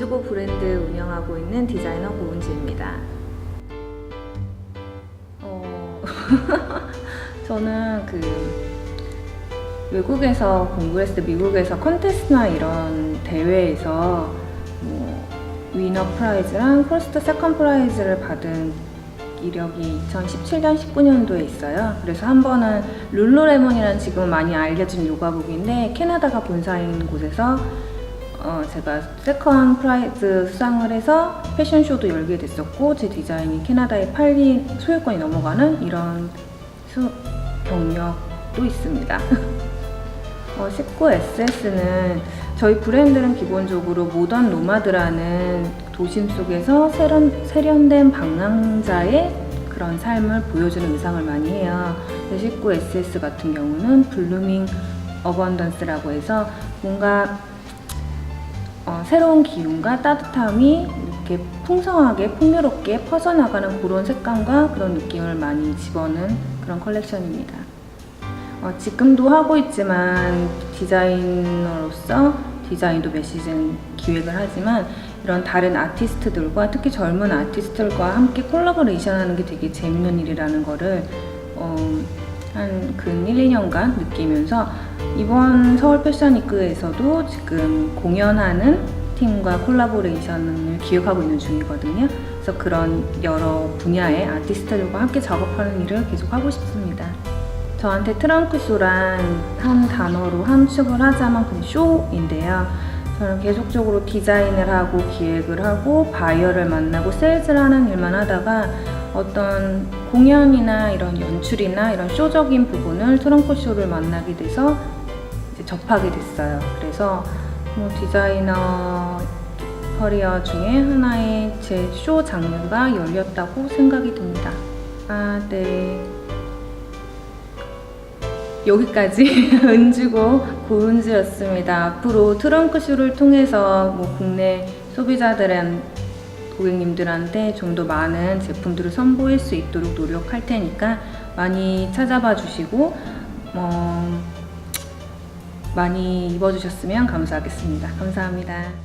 은주고 브랜드 운영하고 있는 디자이너 고은지입니다. 어, 저는 그 외국에서 공부를 했을 때 미국에서 컨테스트나 이런 대회에서 뭐 위너 프라이즈랑 퍼스트 세컨 프라이즈를 받은 이력이 2017년 19년도에 있어요. 그래서 한 번은 룰루레몬이라는 지금 많이 알려진 요가복인데 캐나다가 본사인 곳에서 어, 제가 세컨 프라이즈 수상을 해서 패션쇼도 열게 됐었고 제 디자인이 캐나다에 팔린 소유권이 넘어가는 이런 수, 경력도 있습니다. 어, 19SS는 저희 브랜드는 기본적으로 모던 노마드라는 도심 속에서 세련, 세련된 방랑자의 그런 삶을 보여주는 의상을 많이 해요. 19SS 같은 경우는 블루밍 어번던스라고 해서 뭔가 어, 새로운 기운과 따뜻함이 이렇게 풍성하게 풍요롭게 퍼져나가는 그런 색감과 그런 느낌을 많이 집어넣은 그런 컬렉션입니다. 어, 지금도 하고 있지만 디자이너로서 디자인도 몇 시즌 기획을 하지만 이런 다른 아티스트들과 특히 젊은 아티스트들과 함께 콜라보레이션 하는 게 되게 재밌는 일이라는 거를 어, 한근 1, 2년간 느끼면서 이번 서울 패션위크에서도 지금 공연하는 팀과 콜라보레이션을 기획하고 있는 중이거든요. 그래서 그런 여러 분야의 아티스트들과 함께 작업하는 일을 계속 하고 싶습니다. 저한테 트렁크 쇼란 한 단어로 함축을 하자면 그 쇼인데요. 저는 계속적으로 디자인을 하고 기획을 하고 바이어를 만나고 세일즈를 하는 일만 하다가 어떤 공연이나 이런 연출이나 이런 쇼적인 부분을 트렁크 쇼를 만나게 돼서 접하게 됐어요. 그래서 뭐 디자이너 커리어 중에 하나의 제 쇼 장르가 열렸다고 생각이 듭니다. 아, 네. 여기까지 은주고 고은주였습니다. 앞으로 트렁크 쇼를 통해서 뭐 국내 소비자들한 고객님들한테 좀 더 많은 제품들을 선보일 수 있도록 노력할 테니까 많이 찾아봐 주시고 어, 많이 입어주셨으면 감사하겠습니다. 감사합니다.